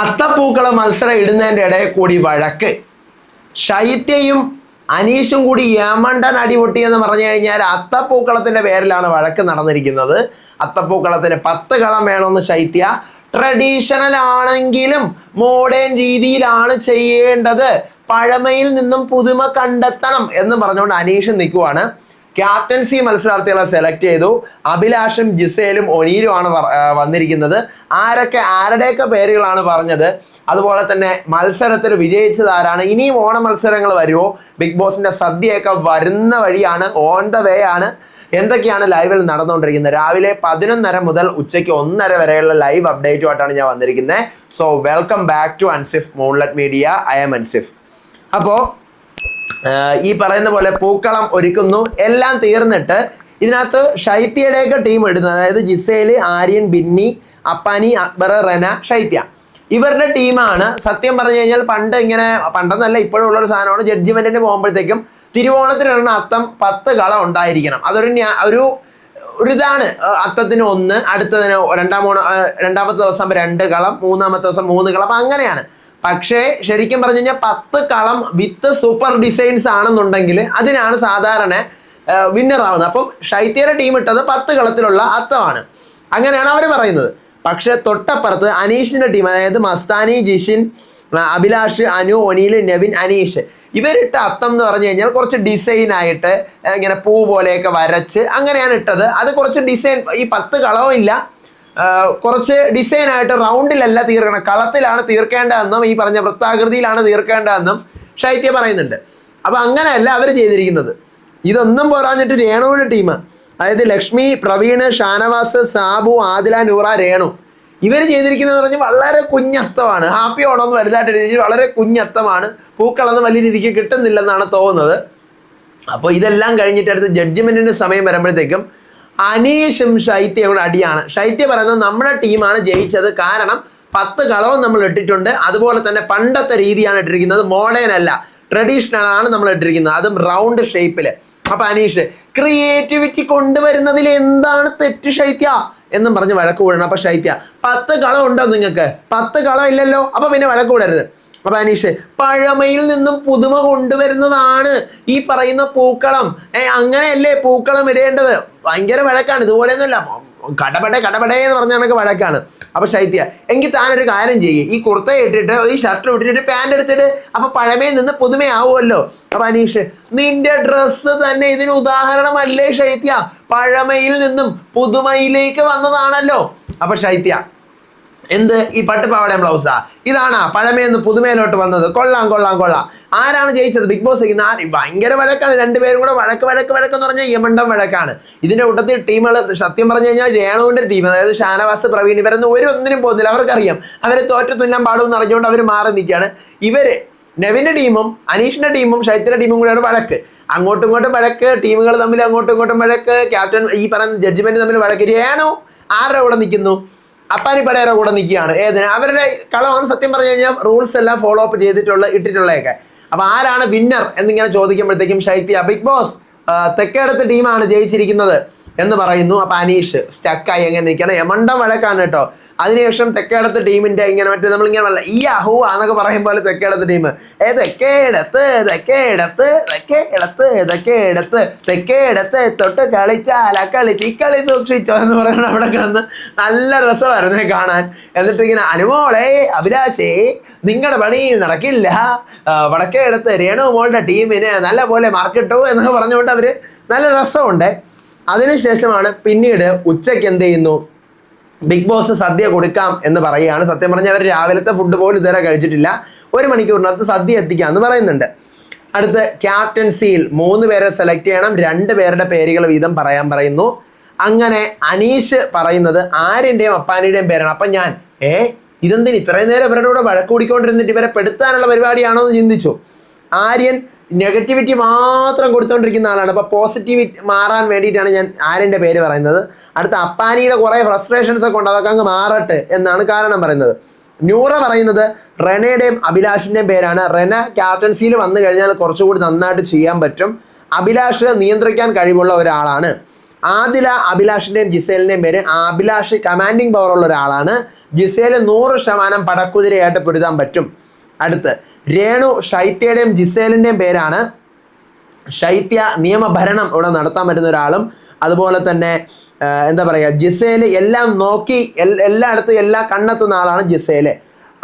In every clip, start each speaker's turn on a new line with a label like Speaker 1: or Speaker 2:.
Speaker 1: അത്തപ്പൂക്കള മത്സരം ഇടുന്നതിന്റെ ഇടയിൽ കൂടി വഴക്ക്. ശൈത്യയും അനീഷും കൂടി യമണ്ടൻ അടിപൊട്ടി എന്ന് പറഞ്ഞു കഴിഞ്ഞാൽ അത്തപ്പൂക്കളത്തിന്റെ പേരിലാണ് വഴക്ക് നടന്നിരിക്കുന്നത്. അത്തപ്പൂക്കളത്തിന് പത്ത് കളം വേണമെന്ന് ശൈത്യ ട്രഡീഷണൽ ആണെങ്കിലും മോഡേൺ രീതിയിലാണ് ചെയ്യേണ്ടത്. പഴമയിൽ നിന്നും പുതുമ കണ്ടെത്തണം എന്ന് പറഞ്ഞുകൊണ്ട് അനീഷ് നിൽക്കുവാണ്. ക്യാപ്റ്റൻസി മത്സരാർത്ഥികളെ സെലക്ട് ചെയ്തു. അഭിലാഷും ജിസേലും ആണ് വന്നിരിക്കുന്നത്. ആരൊക്കെ ആരുടെയൊക്കെ പേരുകളാണ് പറഞ്ഞത്? അതുപോലെ തന്നെ മത്സരത്തിൽ വിജയിച്ചത് ആരാണ്? ഇനിയും ഓണ മത്സരങ്ങൾ വരുമോ? ബിഗ് ബോസിന്റെ സദ്യയൊക്കെ വരുന്ന വഴിയാണ് ഓൺ ദ വേ ആണ്. എന്തൊക്കെയാണ് ലൈവിൽ നടന്നുകൊണ്ടിരിക്കുന്നത്? രാവിലെ പതിനൊന്നര മുതൽ ഉച്ചയ്ക്ക് ഒന്നര വരെയുള്ള ലൈവ് അപ്ഡേറ്റുമായിട്ടാണ് ഞാൻ വന്നിരിക്കുന്നത്. So welcome back to Ansif moonlight media I'm Ansif അപ്പോൾ ഈ പറയുന്ന പോലെ പൂക്കളം ഒരുക്കുന്നു. എല്ലാം തീർന്നിട്ട് ഇതിനകത്ത് ഷൈത്യയുടെയൊക്കെ ടീം ഇടുന്നത്. അതായത് ജിസേൽ ആര്യൻ ബിന്നി അപ്പാനി അക്ബർ റെന ഷൈത്യ. ഇവരുടെ ടീമാണ് സത്യം പറഞ്ഞു കഴിഞ്ഞാൽ പണ്ട് ഇങ്ങനെ പണ്ടെന്നല്ല ഇപ്പോഴും ഉള്ളൊരു സാധനമാണ് ജഡ്ജ്മെന്റിന് പോകുമ്പോഴത്തേക്കും തിരുവോണത്തിനിടുന്ന അത്തം പത്ത് കളം ഉണ്ടായിരിക്കണം. അതൊരു ഒരു ഒരു ഇതാണ്. അത്തത്തിന് ഒന്ന് അടുത്തതിന് രണ്ടാം മൂന്ന് രണ്ടാമത്തെ ദിവസം രണ്ട് കളം മൂന്നാമത്തെ ദിവസം മൂന്ന് കളം. അങ്ങനെയാണ്. പക്ഷേ ശരിക്കും പറഞ്ഞു കഴിഞ്ഞാൽ പത്ത് കളം വിത്ത് സൂപ്പർ ഡിസൈൻസ് ആണെന്നുണ്ടെങ്കിൽ അതിനാണ് സാധാരണ വിന്നർ ആവുന്നത്. അപ്പം ഷൈത്യയുടെ ടീം ഇട്ടത് പത്ത് കളത്തിലുള്ള അത്തമാണ്. അങ്ങനെയാണ് അവർ പറയുന്നത്. പക്ഷെ തൊട്ടപ്പുറത്ത് അനീഷിന്റെ ടീം അതായത് മസ്താനി ജിഷിൻ അഭിലാഷ് അനു ഒനീൽ നവിൻ അനീഷ് ഇവരിട്ട അത്തം എന്ന് പറഞ്ഞു കഴിഞ്ഞാൽ കുറച്ച് ഡിസൈൻ ആയിട്ട് ഇങ്ങനെ പൂ പോലെയൊക്കെ വരച്ച് അങ്ങനെയാണ് ഇട്ടത്. അത് കുറച്ച് ഡിസൈൻ ഈ പത്ത് കളവും ഇല്ല. കുറച്ച് ഡിസൈൻ ആയിട്ട് റൗണ്ടിലല്ല തീർക്കണം. കളത്തിലാണ് തീർക്കേണ്ടതെന്നും ഈ പറഞ്ഞ വൃത്താകൃതിയിലാണ് തീർക്കേണ്ടതെന്നും ശൈത്യ പറയുന്നുണ്ട്. അപ്പൊ അങ്ങനെയല്ല അവർ ചെയ്തിരിക്കുന്നത്. ഇതൊന്നും പോരാഞ്ഞിട്ട് രേണുവിന്റെ ടീം അതായത് ലക്ഷ്മി പ്രവീണ് ഷാനവാസ് സാബു ആദില നൂറ രേണു. ഇവർ ചെയ്തിരിക്കുന്നത് പറഞ്ഞാൽ വളരെ കുഞ്ഞത്തമാണ്. ഹാപ്പി ഓണമെന്ന് വലുതായിട്ട് എഴുതി വളരെ കുഞ്ഞത്തമാണ്. പൂക്കളൊന്നും വലിയ രീതിക്ക് കിട്ടുന്നില്ലെന്നാണ് തോന്നുന്നത്. അപ്പോൾ ഇതെല്ലാം കഴിഞ്ഞിട്ട് അടുത്ത് ജഡ്ജ്മെന്റിന്റെ സമയം വരുമ്പോഴത്തേക്കും അനീഷും ശൈത്യയും അടിയാണ്. ശൈത്യ പറയുന്നത് നമ്മുടെ ടീമാണ് ജയിച്ചത്. കാരണം പത്ത് കളവും നമ്മൾ ഇട്ടിട്ടുണ്ട്. അതുപോലെ തന്നെ പണ്ടത്തെ രീതിയാണ് ഇട്ടിരിക്കുന്നത്. മോഡേൺ അല്ല. ട്രഡീഷണൽ ആണ് നമ്മൾ ഇട്ടിരിക്കുന്നത്. അതും റൗണ്ട് ഷേപ്പിൽ അപ്പൊ അനീഷ് ക്രിയേറ്റിവിറ്റി കൊണ്ടുവരുന്നതിൽ എന്താണ് തെറ്റ് ശൈത്യ? എന്നും പറഞ്ഞ് വഴക്ക് കൂടണം. അപ്പൊ ശൈത്യ പത്ത് കളം ഉണ്ടോ നിങ്ങൾക്ക്? പത്ത് കളം ഇല്ലല്ലോ. അപ്പൊ പിന്നെ വഴക്ക് കൂടരുത്. അപ്പൊ അനീഷ് പഴമയിൽ നിന്നും പുതുമ കൊണ്ടുവരുന്നതാണ് ഈ പറയുന്ന പൂക്കളം. ഏ അങ്ങനെയല്ലേ പൂക്കളം ഇടേണ്ടത്? ഭയങ്കര വഴക്കാണ്. ഇതുപോലെയൊന്നുമല്ല. കടപടേ കടപടേ എന്ന് പറഞ്ഞ കണക്ക് വഴക്കാണ്. അപ്പൊ ശൈത്യ എങ്കിൽ ഒരു കാര്യം ചെയ്യ്. ഈ കുർത്ത ഇട്ടിട്ട് ഈ ഷർട്ട് ഇട്ടിട്ട് പാന്റ് എടുത്തിട്ട് അപ്പൊ പഴമയിൽ നിന്ന് പുതുമയാവുമല്ലോ. അപ്പൊ അനീഷ് നിന്റെ ഡ്രസ്സ് തന്നെ ഇതിന് ഉദാഹരണമല്ലേ ശൈത്യ? പഴമയിൽ നിന്നും പുതുമയിലേക്ക് വന്നതാണല്ലോ. അപ്പൊ ശൈത്യ എന്ത്? ഈ പട്ടുപാവടയും ബ്ലൗസാ. ഇതാണാ പഴമയെന്ന് പുതുമയിലോട്ട് വന്നത്. കൊള്ളാം കൊള്ളാം കൊള്ളാം. ആരാണ് ജയിച്ചത്? ബിഗ് ബോസ് ചെയ്യുന്ന ആര്? ഭയങ്കര വഴക്കാണ്. രണ്ടുപേരും കൂടെ വഴക്ക് വഴക്ക് വഴക്ക് എന്ന് പറഞ്ഞാൽ യമണ്ടം വഴക്കാണ്. ഇതിന്റെ കൂട്ടത്തിൽ ടീമുകൾ സത്യം പറഞ്ഞു കഴിഞ്ഞാൽ രേണുവിന്റെ ടീം അതായത് ഷാനവാസ് പ്രവീൺ ഇവരൊന്നും ഒരു ഒന്നിനും പോകുന്നില്ല. അവർക്കറിയാം. അവരെ തോറ്റു തിന്നാൻ പാടുമെന്ന് അറിഞ്ഞുകൊണ്ട് അവർ മാറി നിൽക്കുകയാണ്. ഇവർ നെവിന്റെ ടീമും അനീഷിന്റെ ടീമും ശൈത്ര ടീമും കൂടെയാണ് വഴക്ക്. അങ്ങോട്ടും ഇങ്ങോട്ടും വഴക്ക് ടീമുകൾ തമ്മിൽ അങ്ങോട്ടും ഇങ്ങോട്ടും വഴക്ക് ക്യാപ്റ്റൻ ഈ പറഞ്ഞ ജഡ്ജ്മെന്റ് തമ്മിൽ വഴക്ക്. രേണു ആരുടെ കൂടെ നിൽക്കുന്നു? അപ്പാനി പടയുടെ കൂടെ നിൽക്കുകയാണ്. ഏതിന്? അവരുടെ കളമാണ് സത്യം പറഞ്ഞു കഴിഞ്ഞാൽ റൂൾസ് എല്ലാം ഫോളോ അപ്പ് ചെയ്തിട്ടുള്ള ഇട്ടിട്ടുള്ളതൊക്കെ. അപ്പൊ ആരാണ് വിന്നർ എന്നിങ്ങനെ ചോദിക്കുമ്പോഴത്തേക്കും ശൈത്യ ബിഗ് ബോസ് തെക്കേടത്ത് ടീമാണ് ജയിച്ചിരിക്കുന്നത്. എന്ന് പറയുന്നു. അപ്പൊ അനീഷ് സ്റ്റക്കായി എങ്ങനെ നിൽക്കണം എമണ്ട വഴക്കാണ് കേട്ടോ. അതിനുശേഷം തെക്കേടത്ത് ടീമിന്റെ ഇങ്ങനെ മറ്റേ നമ്മളിങ്ങനെ പറയാം ഈ അഹു എന്നൊക്കെ പറയും പോലെ തെക്കേടത്ത് ടീം ഏ തെക്കേടത്ത് തെക്കേടത്ത് തെക്കേടത്ത് തെക്കേടത്ത് തെക്കേടത്ത് തൊട്ട് കളിച്ചാല കളി ഈ കളി സൂക്ഷിച്ചോ എന്ന് പറയുന്നത് അവിടെ കിടന്ന് നല്ല രസമായിരുന്നു കാണാൻ. എന്നിട്ട് ഇങ്ങനെ അനുമോളെ അഭിലാഷേ നിങ്ങളുടെ പണി നടക്കില്ല. വടക്കേടത്ത് രേണു മോളുടെ ടീമിന് നല്ല പോലെ മാർക്കിട്ടു എന്നൊക്കെ പറഞ്ഞുകൊണ്ട് അവർ നല്ല രസമുണ്ട്. അതിനുശേഷമാണ് പിന്നീട് ഉച്ചയ്ക്ക് എന്ത് ചെയ്യുന്നു? ബിഗ് ബോസ് സദ്യ കൊടുക്കാം എന്ന് പറയുകയാണ്. സത്യം പറഞ്ഞാൽ അവർ രാവിലത്തെ ഫുഡ് പോലും ഇതുവരെ കഴിച്ചിട്ടില്ല. ഒരു മണിക്കൂറിനകത്ത് സദ്യ എത്തിക്കാം എന്ന് പറയുന്നുണ്ട്. അടുത്ത് ക്യാപ്റ്റൻസിയിൽ മൂന്ന് പേരെ സെലക്ട് ചെയ്യണം. രണ്ട് പേരുടെ പേരുകൾ വീതം പറയാൻ പറയുന്നു. അങ്ങനെ അനീഷ് പറയുന്നത് ആര്യന്റെയും അപ്പാനിയുടെയും പേരാണ്. അപ്പം ഞാൻ ഏ ഇതെന്തിന് ഇത്രയും നേരം ഇവരുടെ കൂടെ വഴക്ക് കൂടിക്കൊണ്ടിരുന്നിട്ട് ഇവരെ പെടുത്താനുള്ള പരിപാടിയാണോ? എന്ന് ചിന്തിച്ചു. ആര്യൻ നെഗറ്റിവിറ്റി മാത്രം കൊടുത്തുകൊണ്ടിരിക്കുന്ന ആളാണ്. അപ്പോൾ പോസിറ്റിവിറ്റി മാറാൻ വേണ്ടിയിട്ടാണ് ഞാൻ ആരന്റെ പേര് പറയുന്നത്. അടുത്ത അപ്പാനിയുടെ കുറേ ഫ്രസ്ട്രേഷൻസ് ഒക്കെ ഉണ്ട്. അതൊക്കെ അങ്ങ് മാറട്ടെ എന്നാണ് കാരണം പറയുന്നത്. ന്യൂറ പറയുന്നത് റെനയുടെയും അഭിലാഷിന്റെയും പേരാണ്. റെന ക്യാപ്റ്റൻസിയിൽ വന്നു കഴിഞ്ഞാൽ കുറച്ചുകൂടി നന്നായിട്ട് ചെയ്യാൻ പറ്റും. അഭിലാഷ് നിയന്ത്രിക്കാൻ കഴിവുള്ള ഒരാളാണ്. ആദില അഭിലാഷിന്റെയും ജിസേലിന്റെയും പേര് അഭിലാഷ് കമാൻഡിങ് ഉള്ള ഒരാളാണ്. ജിസേൽ നൂറ് ശതമാനം പടക്കുതിരയായിട്ട് പൊരുതാൻ പറ്റും. അടുത്ത് രേണു ഷൈത്യയുടെയും ജിസേലിന്റെയും പേരാണ്. ശൈത്യ നിയമഭരണം ഇവിടെ നടത്താൻ പറ്റുന്ന ഒരാളും അതുപോലെ തന്നെ എന്താ പറയുക ജിസേൽ എല്ലാം നോക്കി എല്ലായിടത്തും എല്ലാം കണ്ടെത്തുന്ന ആളാണ് ജിസേൽ.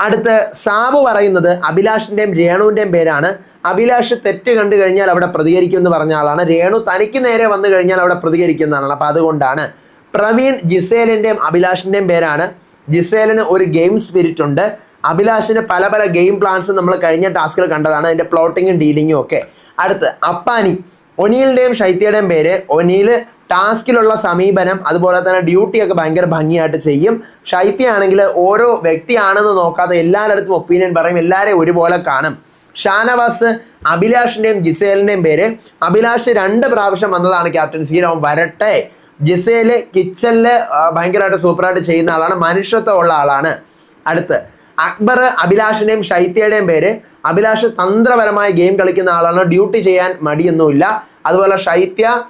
Speaker 1: അടുത്ത് സാബു പറയുന്നത് അഭിലാഷിന്റെയും രേണുവിന്റെയും പേരാണ്. അഭിലാഷ് തെറ്റ് കണ്ടു കഴിഞ്ഞാൽ അവിടെ പ്രതികരിക്കും എന്ന് പറഞ്ഞ ആളാണ്. രേണു തനിക്ക് നേരെ വന്നു കഴിഞ്ഞാൽ അവിടെ പ്രതികരിക്കുന്ന ആളാണ്. അപ്പോൾ അതുകൊണ്ടാണ് പ്രവീൺ ജിസേലിന്റെയും അഭിലാഷിന്റെയും പേരാണ്. ജിസേലിന് ഒരു ഗെയിം സ്പിരിറ്റ് ഉണ്ട്. അഭിലാഷിന് പല പല ഗെയിം പ്ലാൻസ് നമ്മൾ കഴിഞ്ഞ ടാസ്കിൽ കണ്ടതാണ്. അതിന്റെ പ്ലോട്ടിങ്ങും ഡീലിങ്ങും ഒക്കെ. അടുത്ത് അപ്പാനി. ഒനിയിലിന്റെയും ശൈത്യയുടെയും പേര് ഒനിയിൽ ടാസ്കിലുള്ള സമീപനം അതുപോലെ തന്നെ ഡ്യൂട്ടിയൊക്കെ ഭയങ്കര ഭംഗിയായിട്ട് ചെയ്യും. ശൈത്യമാണെങ്കിൽ ഓരോ വ്യക്തിയാണെന്ന് നോക്കാതെ എല്ലാവരുടെ ഒപ്പീനിയൻ പറയും എല്ലാവരെയും ഒരുപോലെ കാണും. ഷാനവാസ് അഭിലാഷിന്റെയും ജിസേലിന്റെയും പേര്. അഭിലാഷ് രണ്ട് പ്രാവശ്യം വന്നതാണ് ക്യാപ്റ്റൻസിയിൽ അവൻ വരട്ടെ. ജിസേൽ കിച്ചണിൽ ഭയങ്കരമായിട്ട് സൂപ്പറായിട്ട് ചെയ്യുന്ന ആളാണ്. മനുഷ്യത്വം ഉള്ള ആളാണ്. അടുത്ത് അക്ബർ അഭിലാഷിന്റെയും ശൈത്യയുടെയും പേര്. അഭിലാഷ് തന്ത്രപരമായ ഗെയിം കളിക്കുന്ന ആളാണ്. ഡ്യൂട്ടി ചെയ്യാൻ മടിയൊന്നുമില്ല. അതുപോലെ ഷൈത്യ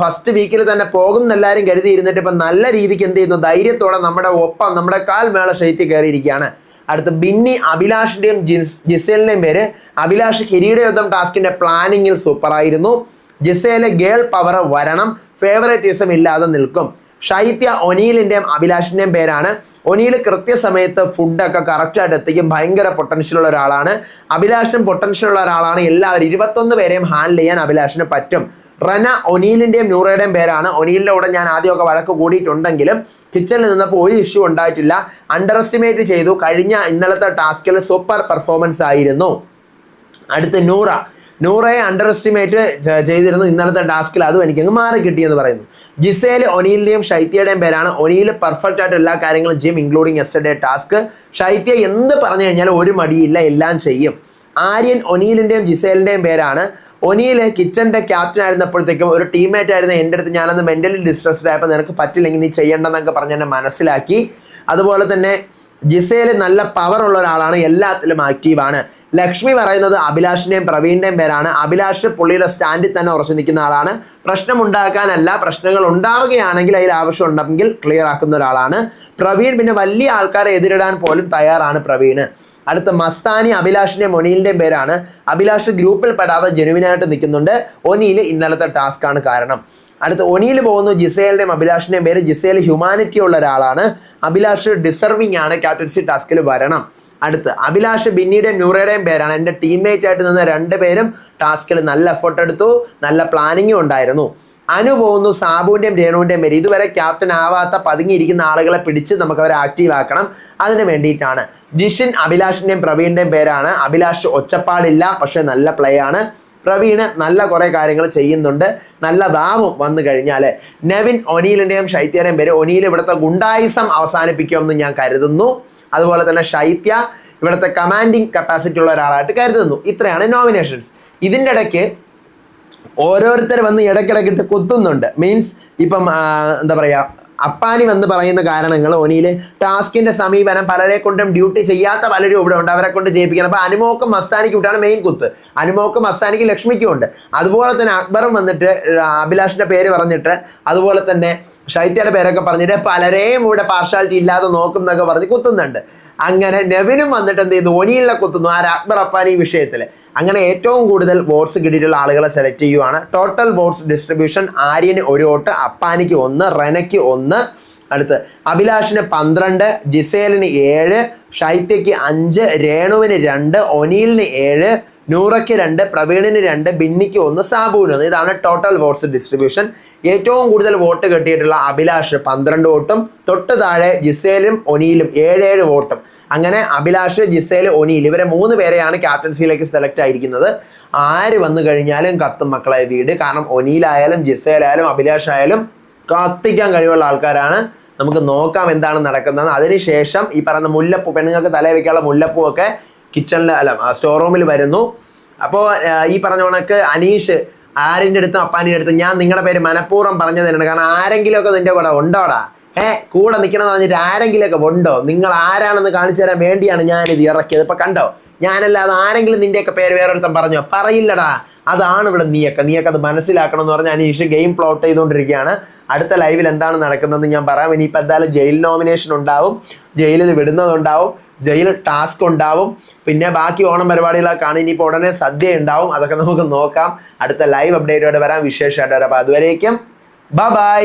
Speaker 1: ഫസ്റ്റ് വീക്കിൽ തന്നെ പോകും എന്നെല്ലാവരും കരുതിയിരുന്നിട്ട് ഇപ്പം നല്ല രീതിക്ക് എന്ത് ചെയ്യുന്നു? ധൈര്യത്തോടെ നമ്മുടെ ഒപ്പം നമ്മുടെ കാൽ മേള ശൈത്യ കയറിയിരിക്കുകയാണ്. അടുത്ത് ബിന്നി അഭിലാഷിന്റെയും ജിസ് ജിസേലിന്റെയും പേര്. അഭിലാഷ് കിരീട യുദ്ധം ടാസ്കിന്റെ പ്ലാനിങ്ങിൽ സൂപ്പറായിരുന്നു ജിസേലെ ഗേൾ പവർ വരണം. ഫേവറേറ്റിസം ഇല്ലാതെ നിൽക്കും. ഷൈത്യ ഒനീലിന്റെയും അഭിലാഷിന്റെയും പേരാണ്. ഒനീൽ കൃത്യസമയത്ത് ഫുഡൊക്കെ കറക്റ്റായിട്ട് എത്തിക്കും. ഭയങ്കര പൊട്ടൻഷ്യൽ ഉള്ള ഒരാളാണ്. അഭിലാഷും പൊട്ടൻഷ്യൽ ഉള്ള ഒരാളാണ്. എല്ലാവരും ഇരുപത്തൊന്ന് പേരെയും ഹാൻഡിൽ ചെയ്യാൻ അഭിലാഷിന് പറ്റും. റന ഒനീലിന്റെയും നൂറയുടെയും പേരാണ്. ഒനീലിന്റെ കൂടെ ഞാൻ ആദ്യമൊക്കെ വഴക്ക് കൂടിയിട്ടുണ്ടെങ്കിലും കിച്ചണിൽ നിന്നപ്പോൾ ഒരു ഇഷ്യൂ ഉണ്ടായിട്ടില്ല. അണ്ടർ എസ്റ്റിമേറ്റ് ചെയ്തു. കഴിഞ്ഞ ഇന്നലത്തെ ടാസ്കിൽ സൂപ്പർ പെർഫോമൻസ് ആയിരുന്നു. അടുത്ത് നൂറ. നൂറയെ അണ്ടർ എസ്റ്റിമേറ്റ് ചെയ്തിരുന്നു. ഇന്നലത്തെ ടാസ്കിൽ അതും എനിക്കങ്ങ് മാറി കിട്ടിയെന്ന് പറയുന്നു. ജിസേൽ ഒനീലിന്റെയും ഷൈത്യയുടെയും പേരാണ്. ഒനീൽ പെർഫെക്റ്റ് ആയിട്ട് എല്ലാ കാര്യങ്ങളും gym including yesterday task Shaithya എന്ത് പറഞ്ഞു കഴിഞ്ഞാൽ ഒരു മടിയില്ല എല്ലാം ചെയ്യും. ആര്യൻ ഒനീലിന്റെയും ജിസേലിന്റെയും പേരാണ്. ഒനീൽ കിച്ചന്റെ ക്യാപ്റ്റൻ ആയിരുന്നപ്പോഴത്തേക്കും ഒരു ടീംമേറ്റ് ആയിരുന്നു എന്റെ അടുത്ത്. ഞാനന്ന് മെന്റലി ഡിസ്ട്രസ്ഡ് ആയപ്പോൾ നിനക്ക് പറ്റില്ലെങ്കിൽ നീ ചെയ്യണ്ടെന്നൊക്കെ പറഞ്ഞ് എന്നെ മനസ്സിലാക്കി. അതുപോലെ തന്നെ ജിസേൽ നല്ല പവർ ഉള്ള ഒരാളാണ് എല്ലാത്തിലും ആക്റ്റീവാണ് ലക്ഷ്മി പറയുന്നത് അഭിലാഷിന്റെയും പ്രവീണിന്റെയും പേരാണ്. അഭിലാഷ് പുള്ളിയുടെ സ്റ്റാൻഡിൽ തന്നെ ഉറച്ചു നിൽക്കുന്ന ആളാണ്. പ്രശ്നം ഉണ്ടാക്കാനല്ല പ്രശ്നങ്ങൾ ഉണ്ടാവുകയാണെങ്കിൽ അതിൽ ആവശ്യം ഉണ്ടെങ്കിൽ ക്ലിയർ ആക്കുന്ന ഒരാളാണ്. പ്രവീൺ പിന്നെ വലിയ ആൾക്കാരെ എതിരിടാൻ പോലും തയ്യാറാണ് പ്രവീണ്. അടുത്ത മസ്താനി അഭിലാഷിന്റെ മൊനിയിലിന്റെയും പേരാണ്. അഭിലാഷ് ഗ്രൂപ്പിൽ പെടാതെ ജെനുവിനായിട്ട് നിൽക്കുന്നുണ്ട്. ഒനിയിൽ ഇന്നലത്തെ ടാസ്ക്കാണ് കാരണം. അടുത്ത് ഒനിയിൽ പോകുന്നു ജിസേലിന്റെയും അഭിലാഷിന്റെയും പേര്. ജിസേൽ ഹ്യൂമാനിറ്റി ഉള്ള ഒരാളാണ്. അഭിലാഷ് ഡിസർവിങ് ആണ്. ക്യാപ്റ്റൻസി ടാസ്കിൽ വരണം. അടുത്ത്. അഭിലാഷ് ബിന്നിയുടെയും നൂറയുടെയും പേരാണ്. എന്റെ ടീംമേറ്റ് ആയിട്ട് നിന്ന രണ്ട് പേരും ടാസ്കിൽ നല്ല എഫർട്ട് എടുത്തു നല്ല പ്ലാനിങ്ങും ഉണ്ടായിരുന്നു. അനു പോകുന്നു സാബുവിന്റെയും രേണുവിന്റെയും പേര്. ഇതുവരെ ക്യാപ്റ്റൻ ആവാത്ത പതുങ്ങിയിരിക്കുന്ന ആളുകളെ പിടിച്ച് നമുക്ക് അവരെ ആക്റ്റീവ് ആക്കണം. അതിന് വേണ്ടിയിട്ടാണ്. ജിഷിൻ അഭിലാഷിന്റെയും പ്രവീണിന്റെയും പേരാണ്. അഭിലാഷ് ഒച്ചപ്പാടില്ല പക്ഷേ നല്ല പ്ലേ ആണ്. പ്രവീണ് നല്ല കുറേ കാര്യങ്ങൾ ചെയ്യുന്നുണ്ട്. നല്ല ദാവും വന്നു കഴിഞ്ഞാൽ നെവിൻ ഒനീലിന്റെയും ശൈത്യയുടെയും പേര് ഒനീൽ ഇവിടുത്തെ ഗുണ്ടായിസം അവസാനിപ്പിക്കുമെന്ന് ഞാൻ കരുതുന്നു. അതുപോലെ തന്നെ ശൈത്യ ഇവിടുത്തെ കമാൻഡിങ് കപ്പാസിറ്റി ഉള്ള ഒരാളായിട്ട് കരുതുന്നു. ഇത്രയാണ് നോമിനേഷൻസ് ഇതിന്റെ ഇടയ്ക്ക് ഓരോരുത്തർ വന്ന് ഇടയ്ക്കിടയ്ക്കിട്ട് കുത്തുന്നുണ്ട്. മീൻസ് ഇപ്പം എന്താ പറയുക അപ്പാനി വന്ന് പറയുന്ന കാരണങ്ങൾ ഒനിയിൽ ടാസ്കിന്റെ സമീപനം പലരെ കൊണ്ടും ഡ്യൂട്ടി ചെയ്യാത്ത പലരും ഇവിടെ ഉണ്ട്. അവരെ കൊണ്ട് ചെയ്യിപ്പിക്കണം. അപ്പോൾ അനുമോക്കും മസ്താനിക്കും വിട്ടാണ് മെയിൻ കുത്ത്. അനുമോക്കും മസ്താനിക്കും ലക്ഷ്മിക്കും ഉണ്ട്. അതുപോലെ തന്നെ അക്ബറും വന്നിട്ട് അഭിലാഷിന്റെ പേര് പറഞ്ഞിട്ട് അതുപോലെ തന്നെ ഷൈത്യയുടെ പേരൊക്കെ പറഞ്ഞിട്ട് പലരെയും ഇവിടെ പാർഷ്യാലിറ്റി ഇല്ലാതെ നോക്കും എന്നൊക്കെ പറഞ്ഞ് കുത്തുന്നുണ്ട്. അങ്ങനെ നെവിനും വന്നിട്ട് എന്ത് ചെയ്തു ഒനിയിലെ കുത്തുന്നു. ആ അക്ബർ അപ്പാനി വിഷയത്തിൽ അങ്ങനെ ഏറ്റവും കൂടുതൽ വോട്ട്സ് കിട്ടിയിട്ടുള്ള ആളുകളെ സെലക്ട് ചെയ്യുവാണ്. ടോട്ടൽ വോട്ട്സ് ഡിസ്ട്രിബ്യൂഷൻ ആര്യന് ഒരു വോട്ട് അപ്പാനിക്ക് ഒന്ന് റെനയ്ക്ക് ഒന്ന്. അടുത്ത് അഭിലാഷിന് പന്ത്രണ്ട് ജിസേലിന് ഏഴ് ഷൈത്യയ്ക്ക് അഞ്ച് രേണുവിന് രണ്ട് ഒനിയിലിന് ഏഴ് നൂറയ്ക്ക് രണ്ട് പ്രവീണിന് രണ്ട് ബിന്നിക്ക് ഒന്ന് സാബുവിന് ഒന്ന്. ഇതാണ് ടോട്ടൽ വോട്ട്സ് ഡിസ്ട്രിബ്യൂഷൻ ഏറ്റവും കൂടുതൽ വോട്ട് കിട്ടിയിട്ടുള്ള അഭിലാഷ് പന്ത്രണ്ട് വോട്ടും തൊട്ട് താഴെ ജിസേലും ഒനിയിലും ഏഴേഴ് വോട്ടും. അങ്ങനെ അഭിലാഷ് ജിസേൽ ഒനിയിൽ ഇവരെ മൂന്ന് പേരെയാണ് ക്യാപ്റ്റൻസിയിലേക്ക് സെലക്ട് ആയിരിക്കുന്നത്. ആര് വന്നു കഴിഞ്ഞാലും കത്തും മക്കളെ വീട്. കാരണം ഒനിയിലായാലും ജിസേലായാലും അഭിലാഷ് ആയാലും കത്തിക്കാൻ കഴിവുള്ള ആൾക്കാരാണ്. നമുക്ക് നോക്കാം എന്താണ് നടക്കുന്നത് അതിനുശേഷം ഈ പറയുന്ന മുല്ലപ്പൂ പെണ്ണുങ്ങൾക്ക് തലേ വെക്കാനുള്ള മുല്ലപ്പൂ ഒക്കെ കിച്ചണിൽ അല്ല സ്റ്റോർ റൂമിൽ വരുന്നു. അപ്പോൾ ഈ പറഞ്ഞ കണക്ക് അനീഷ് ആരിന്റെ അടുത്തും അപ്പാനിന്റെ അടുത്തും ഞാൻ നിങ്ങളുടെ പേര് മനഃപൂർവം പറഞ്ഞു തരുന്നുണ്ട് കാരണം ആരെങ്കിലുമൊക്കെ നിന്റെ കൂടെ ഉണ്ടോടാ? ഏ കൂടെ നിൽക്കണമെന്ന് പറഞ്ഞിട്ട് ആരെങ്കിലുമൊക്കെ ഉണ്ടോ? നിങ്ങൾ ആരാണെന്ന് കാണിച്ചു തരാൻ വേണ്ടിയാണ് ഞാനിത് ഇറക്കിയത്. ഇപ്പം കണ്ടോ? ഞാനല്ലാതെ ആരെങ്കിലും നിന്റെയൊക്കെ പേര് വേറൊരുത്തം പറഞ്ഞോ? പറയില്ലടാ. അതാണ് ഇവിടെ നീയൊക്കെ. നീയൊക്കെ അത് മനസ്സിലാക്കണം എന്ന് പറഞ്ഞാൽ അനീഷ് ഗെയിം പ്ലോട്ട് ചെയ്തുകൊണ്ടിരിക്കുകയാണ്. അടുത്ത ലൈവിൽ എന്താണ് നടക്കുന്നതെന്ന് ഞാൻ പറയാം. ഇനിയിപ്പോൾ എന്തായാലും ജയിൽ നോമിനേഷൻ ഉണ്ടാവും. ജയിലിൽ വിടുന്നതുണ്ടാവും. ജയിൽ ടാസ്ക് ഉണ്ടാവും. പിന്നെ ബാക്കി ഓണം പരിപാടികളൊക്കെ കാണും. ഇനിയിപ്പോൾ ഉടനെ സദ്യ ഉണ്ടാവും. അതൊക്കെ നമുക്ക് നോക്കാം. അടുത്ത ലൈവ് അപ്ഡേറ്റോടെ വരാം. വിശേഷമായിട്ട് വരാം. അപ്പോൾ അതുവരേക്കും ബൈ